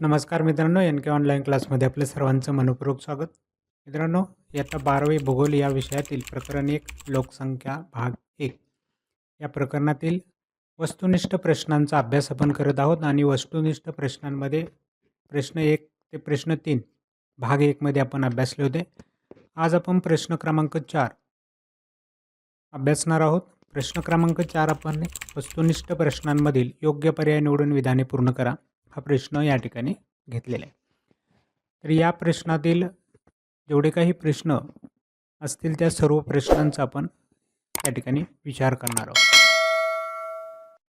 नमस्कार मित्रांनो एन के ऑनलाईन क्लासमध्ये आपलं सर्वांचं मनपूर्वक स्वागत. मित्रांनो इयत्ता बारावी भूगोल या विषयातील प्रकरण एक लोकसंख्या भाग एक. या प्रकरणातील वस्तुनिष्ठ प्रश्नांचा अभ्यास आपण करत आहोत आणि वस्तुनिष्ठ प्रश्नांमध्ये प्रश्न एक ते प्रश्न तीन भाग एकमध्ये आपण अभ्यासले होते. आज आपण प्रश्न क्रमांक चार अभ्यासणार आहोत. प्रश्न क्रमांक चार आपण वस्तुनिष्ठ प्रश्नांमधील योग्य पर्याय निवडून विधाने पूर्ण करा. हा प्रश्न या ठिकाणी घेतलेला आहे. तर या प्रश्नातील जेवढे काही प्रश्न असतील त्या सर्व प्रश्नांचा आपण या ठिकाणी विचार करणार आहोत.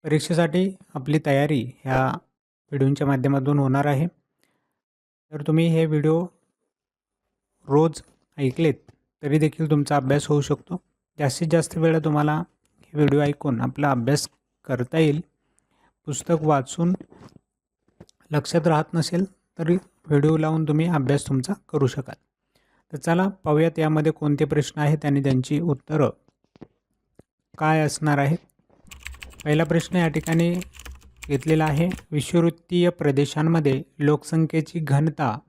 परीक्षेसाठी आपली तयारी ह्या व्हिडिओच्या माध्यमातून होणार आहे. तर तुम्ही हे व्हिडिओ रोज ऐकलेत तरी देखील तुमचा अभ्यास होऊ शकतो. जास्तीत जास्त वेळा तुम्हाला हे व्हिडिओ ऐकून आपला अभ्यास करता येईल. पुस्तक वाचून लक्षात राहत नसेल तरी व्हिडिओ लावून तुम्ही अभ्यास तुमचा करू शकाल. तर चला पाहूयात यामध्ये कोणते प्रश्न आहेत आणि त्यांची उत्तरं काय असणार आहेत. पहिला प्रश्न या ठिकाणी घेतलेला आहे. विषुववृत्तीय प्रदेशांमध्ये लोकसंख्येची घनता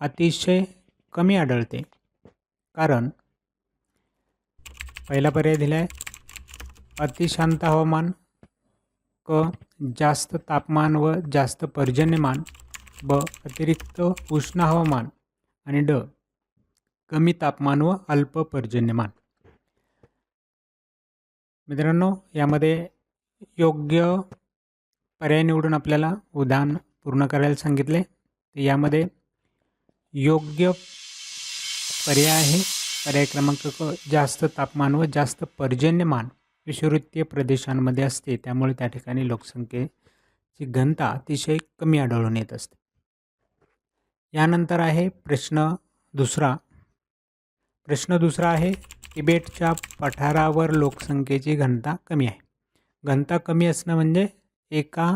अतिशय कमी आढळते. कारण पहिला पर्याय दिला आहे अतिशांत हवामान क जास्त तापमान व जास्त पर्जन्यमान ब अतिरिक्त उष्ण हवामान आणि ड कमी तापमान व अल्प पर्जन्यमान. मित्रांनो यामध्ये योग्य पर्याय निवडून आपल्याला उदाहरण पूर्ण करायला सांगितले. तर यामध्ये योग्य पर्याय आहे. पर्याय क्रमांक क जास्त तापमान व जास्त पर्जन्यमान. विषुववृत्तीय प्रदेशांमध्ये असते त्यामुळे त्या ठिकाणी लोकसंख्येची घनता अतिशय कमी आढळून येत असते. यानंतर आहे प्रश्न दुसरा. प्रश्न दुसरा आहे तिबेटच्या पठारावर लोकसंख्येची घनता कमी आहे. घनता कमी असणं म्हणजे एका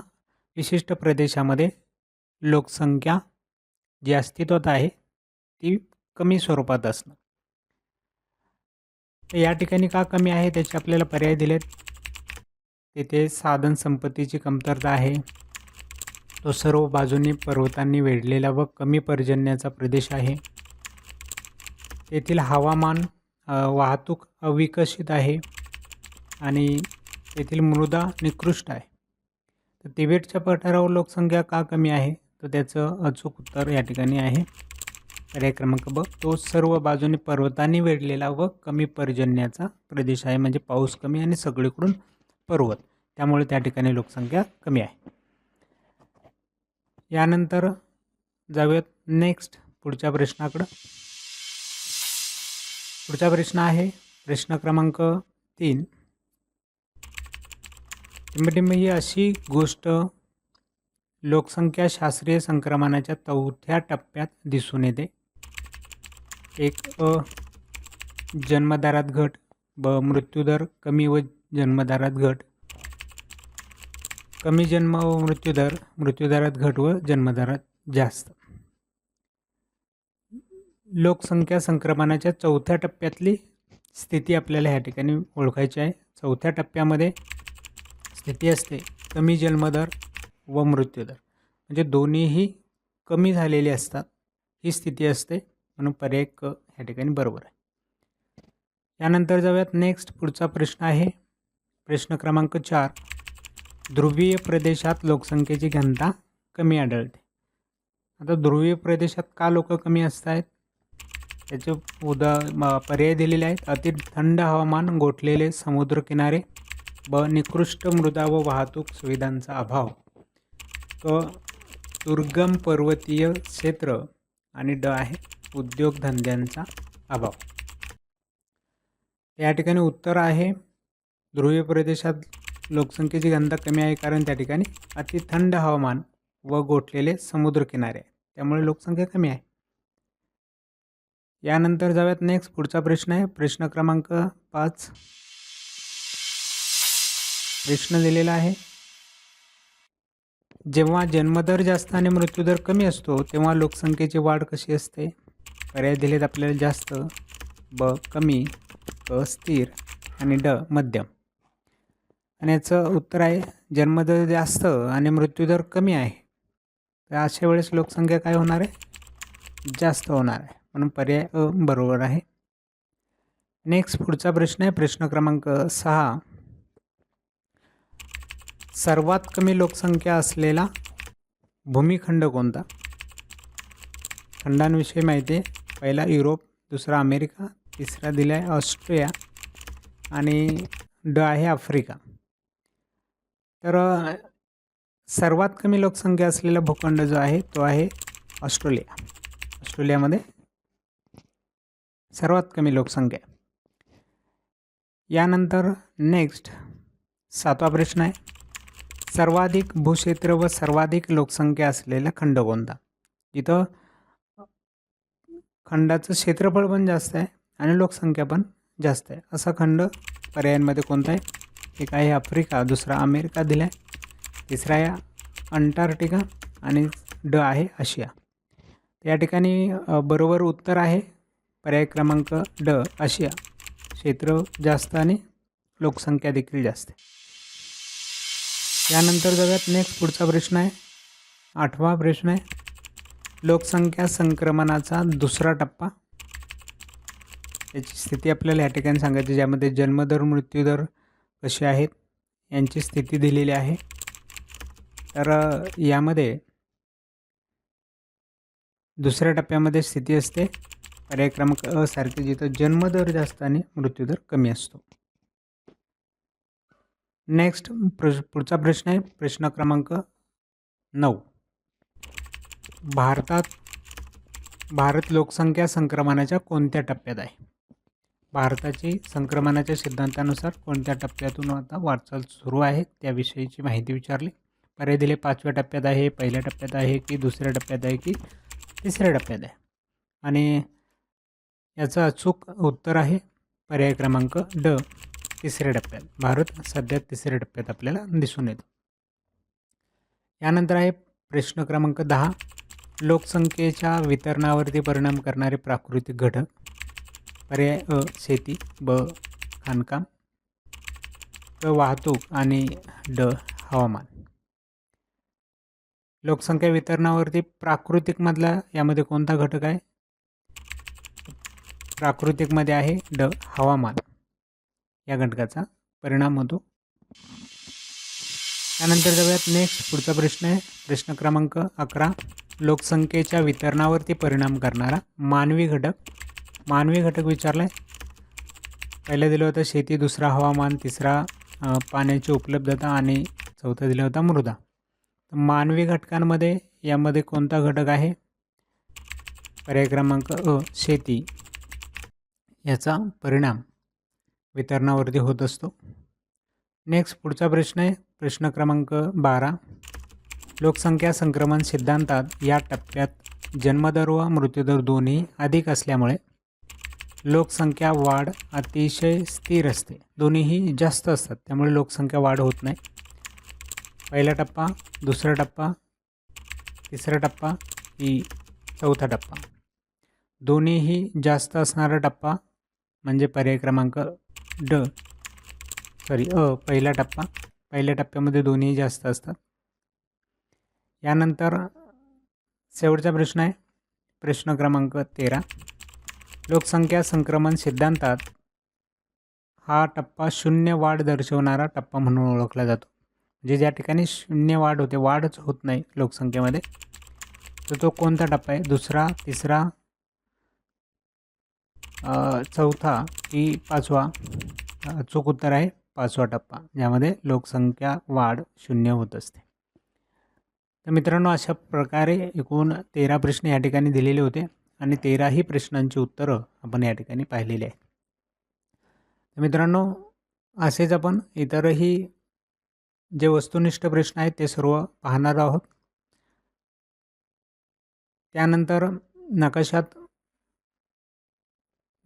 विशिष्ट प्रदेशामध्ये लोकसंख्या जी अस्तित्वात आहे ती कमी स्वरूपात असणं. तर या ठिकाणी का कमी आहे त्याचे आपल्याला पर्याय दिलेत. तेथे साधन संपत्तीची कमतरता आहे. तो सर्व बाजूंनी पर्वतांनी वेढलेला व कमी पर्जन्याचा प्रदेश आहे. तेथील हवामान वाहतूक अविकसित आहे आणि तेथील मृदा निकृष्ट आहे. तर तिबेटच्या पठारावर लोकसंख्या का कमी आहे? तर त्याचं अचूक उत्तर या ठिकाणी आहे. पर्याय क्रमांक ब तो सर्व बाजूने पर्वतांनी वेढलेला व कमी पर्जन्याचा प्रदेश आहे. म्हणजे पाऊस कमी आणि सगळीकडून पर्वत. त्यामुळे त्या ठिकाणी लोकसंख्या कमी आहे. यानंतर जाऊयात नेक्स्ट पुढच्या प्रश्नाकडं. पुढचा प्रश्न आहे प्रश्न क्रमांक तीन. टिंबटिंब ही अशी गोष्ट लोकसंख्या शास्त्रीय संक्रमणाच्या चौथ्या टप्प्यात दिसून येते. एक अ जन्मदारात घट ब मृत्यूदर कमी व जन्मदारात घट. कमी जन्म व मृत्यूदर मृत्यूदरात घट व जन्मदरात जास्त. लोकसंख्या संक्रमणाच्या चौथ्या टप्प्यातली स्थिती आपल्याला ह्या ठिकाणी ओळखायची आहे. चौथ्या टप्प्यामध्ये स्थिती असते कमी जन्मदर व मृत्यूदर. म्हणजे दोन्हीही कमी झालेले असतात ही स्थिती असते. म्हणून पर्याय क ह्या ठिकाणी बरोबर आहे. यानंतर जाऊयात नेक्स्ट पुढचा प्रश्न आहे. प्रश्न क्रमांक चार. ध्रुवीय प्रदेशात लोकसंख्येची घनता कमी आढळते. आता ध्रुवीय प्रदेशात का लोक कमी असत आहेत त्याचे उदा पर्याय दिलेले आहेत. अति थंड हवामान गोठलेले समुद्रकिनारे ब निकृष्ट मृदा व वाहतूक सुविधांचा अभाव क दुर्गम पर्वतीय क्षेत्र आणि ड आहे. उद्योगधंद्यांचा अभाव. या ठिकाणी उत्तर आहे ध्रुवीय प्रदेशात लोकसंख्येची घनता कमी आहे कारण त्या ठिकाणी अति थंड हवामान व गोठलेले समुद्रकिनारे आहे. त्यामुळे लोकसंख्या कमी आहे. यानंतर जाऊयात नेक्स्ट पुढचा प्रश्न आहे. प्रश्न क्रमांक पाच. प्रश्न दिलेला आहे. जेव्हा जन्मदर जास्त आणि मृत्यूदर कमी असतो तेव्हा लोकसंख्येची वाढ कशी असते? पर्याय दिलेत आपल्याला जास्त ब कमी क स्थिर आणि ड मध्यम. आणि याचं उत्तर आहे जन्मदर जास्त आणि मृत्यूदर कमी आहे. तर अशा वेळेस लोकसंख्या काय होणार आहे? जास्त होणार आहे. म्हणून पर्याय अ बरोबर आहे. नेक्स्ट पुढचा प्रश्न आहे प्रश्न क्रमांक सहा. सर्वात कमी लोकसंख्या असलेला भूमिखंड कोणता? खंडांविषयी माहिती आहे. पहिला युरोप दुसरा अमेरिका तिसरा दिला आहे ऑस्ट्रिया आणि ड आहे आफ्रिका. तर सर्वात कमी लोकसंख्या असलेला भूखंड जो आहे तो आहे ऑस्ट्रेलिया. ऑस्ट्रेलियामध्ये सर्वात कमी लोकसंख्या. यानंतर नेक्स्ट सातवा प्रश्न आहे. सर्वाधिक भूक्षेत्र व सर्वाधिक लोकसंख्या असलेला खंड कोणता इथं खंडाचं क्षेत्रफळ पण जास्त आहे आणि लोकसंख्या पण जास्त आहे. असा खंड पर्यायांमध्ये कोणता आहे? एक आहे आफ्रिका दुसरा अमेरिका दिला आहे तिसरा आहे अंटार्क्टिका आणि ड आहे आशिया. या ठिकाणी बरोबर उत्तर आहे पर्याय क्रमांक ड आशिया. क्षेत्र जास्त आणि लोकसंख्या देखील जास्त आहे. यानंतर जगात नेक्स्ट पुढचा प्रश्न आहे. आठवा प्रश्न आहे. लोकसंख्या संक्रमणाचा दुसरा टप्पा. याची स्थिती आपल्याला या ठिकाणी सांगायची ज्यामध्ये जन्मदर मृत्यूदर कसे आहेत यांची स्थिती दिलेली आहे. तर यामध्ये दुसऱ्या टप्प्यामध्ये स्थिती असते. पर्याय क्रमांक अ सारखे जिथं जन्मदर जास्त आणि मृत्यूदर कमी असतो. नेक्स्ट प्र पुढचा प्रश्न आहे. प्रश्न क्रमांक नऊ. भारतात भारत लोकसंख्या संक्रमणाच्या कोणत्या टप्प्यात आहे? भारताची संक्रमणाच्या सिद्धांतानुसार कोणत्या टप्प्यातून आता वाटचाल सुरू आहे त्याविषयीची माहिती विचारली. पर्याय दिले पाचव्या टप्प्यात आहे पहिल्या टप्प्यात आहे की दुसऱ्या टप्प्यात आहे की तिसऱ्या टप्प्यात आहे? आणि याचं अचूक उत्तर आहे पर्याय क्रमांक ड तिसऱ्या टप्प्यात. भारत सध्या तिसऱ्या टप्प्यात आपल्याला दिसून येतो. यानंतर आहे प्रश्न क्रमांक दहा लोकसंख्येच्या वितरणावरती परिणाम करणारे प्राकृतिक घटक पर्याय अ शेती ब खाणकाम क वाहतूक आणि ड हवामान. लोकसंख्या वितरणावरती प्राकृतिकमधला यामध्ये कोणता घटक आहे? प्राकृतिकमध्ये आहे ड हवामान. या घटकाचा परिणाम होतो. त्यानंतर जाऊयात नेक्स्ट पुढचा प्रश्न आहे. प्रश्न क्रमांक अकरा. लोकसंख्येच्या वितरणावरती परिणाम करणारा मानवी घटक. मानवी घटक विचारला आहे पहिलं दिलं होतं शेती दुसरा हवामान तिसरा पाण्याची उपलब्धता आणि चौथा दिला होता मृदा. तर मानवी घटकांमध्ये यामध्ये कोणता घटक आहे? पर्याय क्रमांक अ शेती. याचा परिणाम वितरणावरती होत असतो. नेक्स्ट पुढचा प्रश्न आहे. प्रश्न क्रमांक बारा. लोकसंख्या संक्रमण सिद्धांतात या टप्प्यात जन्मदर व मृत्यूदर दोन्ही अधिक असल्यामुळे लोकसंख्या वाढ अतिशय स्थिर असते. दोन्हीही जास्त असतात त्यामुळे लोकसंख्या वाढ होत नाही. पहिला टप्पा दुसरा टप्पा तिसरा टप्पा की चौथा टप्पा. दोन्हीही जास्त असणारा टप्पा म्हणजे पर्याय क्रमांक ड सॉरी अ पहिला टप्पा. पहिल्या टप्प्यामध्ये दोन्ही जास्त असतात. यानंतर शेवटचा प्रश्न आहे. प्रश्न क्रमांक तेरा. लोकसंख्या संक्रमण सिद्धांतात हा टप्पा शून्य वाढ दर्शवणारा टप्पा म्हणून ओळखला जातो. म्हणजे ज्या ठिकाणी शून्य वाढ होते वाढच होत नाही लोकसंख्येमध्ये तर तो कोणता टप्पा आहे? दुसरा तिसरा चौथा की पाचवा? चूक उत्तर आहे पाचवा टप्पा ज्यामध्ये लोकसंख्या वाढ शून्य होत असते. तर मित्रांनो अशा प्रकारे एकूण तेरा प्रश्न या ठिकाणी दिलेले होते आणि तेराही प्रश्नांची उत्तरं आपण या ठिकाणी पाहिलेली आहेत. तर मित्रांनो असेच आपण इतरही जे वस्तुनिष्ठ प्रश्न आहेत ते सर्व पाहणार आहोत. त्यानंतर नकाशात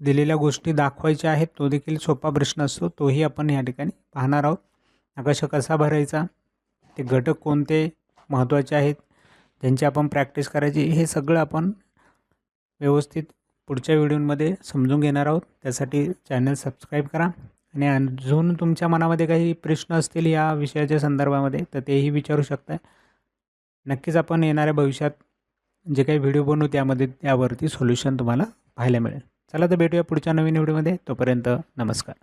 दिलेल्या गोष्टी दाखवायच्या आहेत तो देखील सोपा प्रश्न असतो तोही आपण या ठिकाणी पाहणार आहोत. नकाशा कसा भरायचा ते घटक कोणते महत्त्वाचे आहेत. ज्यांची आपण प्रॅक्टिस करायची हे सगळं आपण व्यवस्थित पुढच्या व्हिडिओमध्ये समजून घेणार आहोत. त्यासाठी चॅनल सबस्क्राईब करा. आणि अजून तुमच्या मनामध्ये काही प्रश्न असतील या विषयाच्या संदर्भामध्ये तर तेही विचारू शकता नक्कीच आपण येणाऱ्या भविष्यात जे काही व्हिडिओ बनवू त्यामध्ये त्यावरती सोल्युशन तुम्हाला पाहायला मिळेल. चला तर भेटूया पुढच्या नवीन व्हिडिओमध्ये. तोपर्यंत नमस्कार.